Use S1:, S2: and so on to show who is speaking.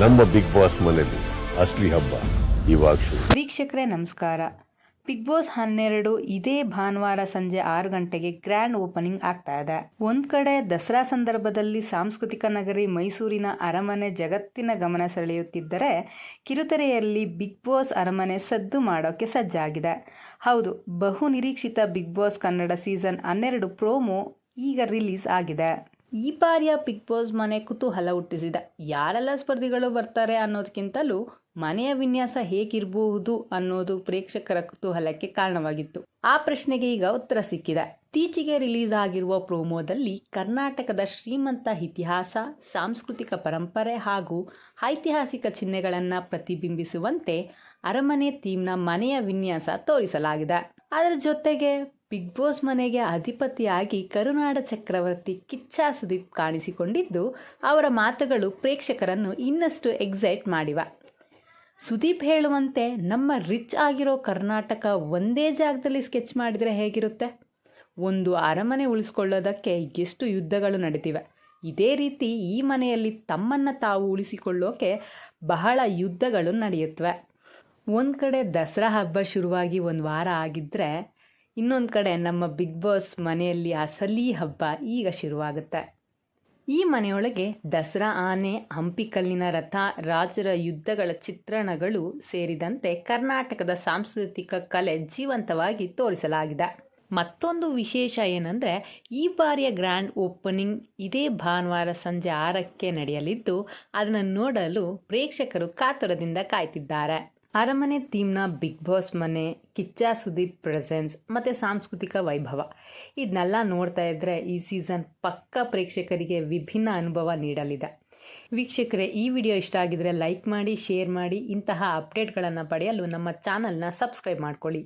S1: ನಮ್ಮ big boss ಮನೆಯಲ್ಲಿ ಅಸ್ಲಿ ಹಬ್ಬ ಇವಾಗ
S2: ವೀಕ್ಷಕರೇ, ನಮಸ್ಕಾರ. ಬಿಗ್ ಬಾಸ್ ಹನ್ನೆರಡು ಇದೇ ಭಾನುವಾರ ಸಂಜೆ ಆರು ಗಂಟೆಗೆ ಗ್ರ್ಯಾಂಡ್ ಓಪನಿಂಗ್ ಆಗ್ತಾ ಇದೆ. ಒಂದ್ ಕಡೆ ದಸರಾ ಸಂದರ್ಭದಲ್ಲಿ ಸಾಂಸ್ಕೃತಿಕ ನಗರಿ ಮೈಸೂರಿನ ಅರಮನೆ ಜಗತ್ತಿನ ಗಮನ ಸೆಳೆಯುತ್ತಿದ್ದರೆ, ಕಿರುತೆರೆಯಲ್ಲಿ ಬಿಗ್ ಬಾಸ್ ಅರಮನೆ ಸದ್ದು ಮಾಡೋಕೆ ಸಜ್ಜಾಗಿದೆ. ಹೌದು, ಬಹು ನಿರೀಕ್ಷಿತ ಬಿಗ್ ಬಾಸ್ ಕನ್ನಡ ಸೀಸನ್ ಹನ್ನೆರಡು ಪ್ರೋಮೋ ಈಗ ರಿಲೀಸ್ ಆಗಿದೆ. ಈ ಬಾರಿಯ ಬಿಗ್ ಬಾಸ್ ಮನೆ ಕುತೂಹಲ ಹುಟ್ಟಿಸಿದೆ ಯಾರೆಲ್ಲ ಸ್ಪರ್ಧಿಗಳು ಬರ್ತಾರೆ ಅನ್ನೋದಕ್ಕಿಂತಲೂ ಮನೆಯ ವಿನ್ಯಾಸ ಹೇಗಿರಬಹುದು ಅನ್ನೋದು ಪ್ರೇಕ್ಷಕರ ಕುತೂಹಲಕ್ಕೆ ಕಾರಣವಾಗಿತ್ತು. ಆ ಪ್ರಶ್ನೆಗೆ ಈಗ ಉತ್ತರ ಸಿಕ್ಕಿದೆ. ಇತ್ತೀಚೆಗೆ ರಿಲೀಸ್ ಆಗಿರುವ ಪ್ರೋಮೋದಲ್ಲಿ ಕರ್ನಾಟಕದ ಶ್ರೀಮಂತ ಇತಿಹಾಸ, ಸಾಂಸ್ಕೃತಿಕ ಪರಂಪರೆ ಹಾಗೂ ಐತಿಹಾಸಿಕ ಚಿಹ್ನೆಗಳನ್ನು ಪ್ರತಿಬಿಂಬಿಸುವಂತೆ ಅರಮನೆ ಥೀಮ್ನ ಮನೆಯ ವಿನ್ಯಾಸ ತೋರಿಸಲಾಗಿದೆ. ಅದರ ಜೊತೆಗೆ ಬಿಗ್ ಬಾಸ್ ಮನೆಗೆ ಅಧಿಪತಿಯಾಗಿ ಕರುನಾಡ ಚಕ್ರವರ್ತಿ ಕಿಚ್ಚ ಸುದೀಪ್ ಕಾಣಿಸಿಕೊಂಡಿದ್ದು, ಅವರ ಮಾತುಗಳು ಪ್ರೇಕ್ಷಕರನ್ನು ಇನ್ನಷ್ಟು ಎಕ್ಸೈಟ್ ಮಾಡಿವ. ಸುದೀಪ್ ಹೇಳುವಂತೆ, ನಮ್ಮ ರಿಚ್ ಆಗಿರೋ ಕರ್ನಾಟಕ ಒಂದೇ ಜಾಗದಲ್ಲಿ ಸ್ಕೆಚ್ ಮಾಡಿದರೆ ಹೇಗಿರುತ್ತೆ? ಒಂದು ಅರಮನೆ ಉಳಿಸ್ಕೊಳ್ಳೋದಕ್ಕೆ ಎಷ್ಟು ಯುದ್ಧಗಳು ನಡೆದಿವೆ ಇದೇ ರೀತಿ ಈ ಮನೆಯಲ್ಲಿ ತಮ್ಮನ್ನು ತಾವು ಉಳಿಸಿಕೊಳ್ಳೋಕೆ ಬಹಳ ಯುದ್ಧಗಳು ನಡೆಯುತ್ತವೆ ಒಂದು ಕಡೆ ದಸರಾ ಹಬ್ಬ ಶುರುವಾಗಿ ಒಂದು ವಾರ ಆಗಿದ್ದರೆ ಇನ್ನೊಂದು ಕಡೆ ನಮ್ಮ ಬಿಗ್ ಬಾಸ್ ಮನೆಯಲ್ಲಿ ಅಸಲಿ ಹಬ್ಬ ಈಗ ಶುರುವಾಗುತ್ತೆ. ಈ ಮನೆಯೊಳಗೆ ದಸರಾ ಆನೆ, ಹಂಪಿಕಲ್ಲಿನ ರಥ, ರಾಜರ ಯುದ್ಧಗಳ ಚಿತ್ರಣಗಳು ಸೇರಿದಂತೆ ಕರ್ನಾಟಕದ ಸಾಂಸ್ಕೃತಿಕ ಕಲೆ ಜೀವಂತವಾಗಿ ತೋರಿಸಲಾಗಿದೆ. ಮತ್ತೊಂದು ವಿಶೇಷ ಏನಂದರೆ, ಈ ಬಾರಿಯ ಗ್ರ್ಯಾಂಡ್ ಓಪನಿಂಗ್ ಇದೇ ಭಾನುವಾರ ಸಂಜೆ ಆರಕ್ಕೆ ನಡೆಯಲಿದ್ದು, ಅದನ್ನು ನೋಡಲು ಪ್ರೇಕ್ಷಕರು ಕಾತುರದಿಂದ ಕಾಯ್ತಿದ್ದಾರೆ. ಅರಮನೆ ಥೀಮ್ನ ಬಿಗ್ ಬಾಸ್ ಮನೆ ಕಿಚ್ಚ ಸುದೀಪ್ ಪ್ರೆಸೆನ್ಸ್ ಮತ್ತು ಸಾಂಸ್ಕೃತಿಕ ವೈಭವ. ಇದನ್ನೆಲ್ಲ ನೋಡ್ತಾ ಇದ್ದರೆ ಈ ಸೀಸನ್ ಪಕ್ಕ ಪ್ರೇಕ್ಷಕರಿಗೆ ವಿಭಿನ್ನ ಅನುಭವ ನೀಡಲಿದೆ. ವೀಕ್ಷಕರೇ, ಈ ವಿಡಿಯೋ ಇಷ್ಟ ಆಗಿದ್ರೆ ಲೈಕ್ ಮಾಡಿ ಶೇರ್ ಮಾಡಿ, ಇಂತಹ ಅಪ್ಡೇಟ್ಗಳನ್ನು ಪಡೆಯಲು ನಮ್ಮ ಚಾನಲ್ನ ಸಬ್ಸ್ಕ್ರೈಬ್ ಮಾಡ್ಕೊಳ್ಳಿ.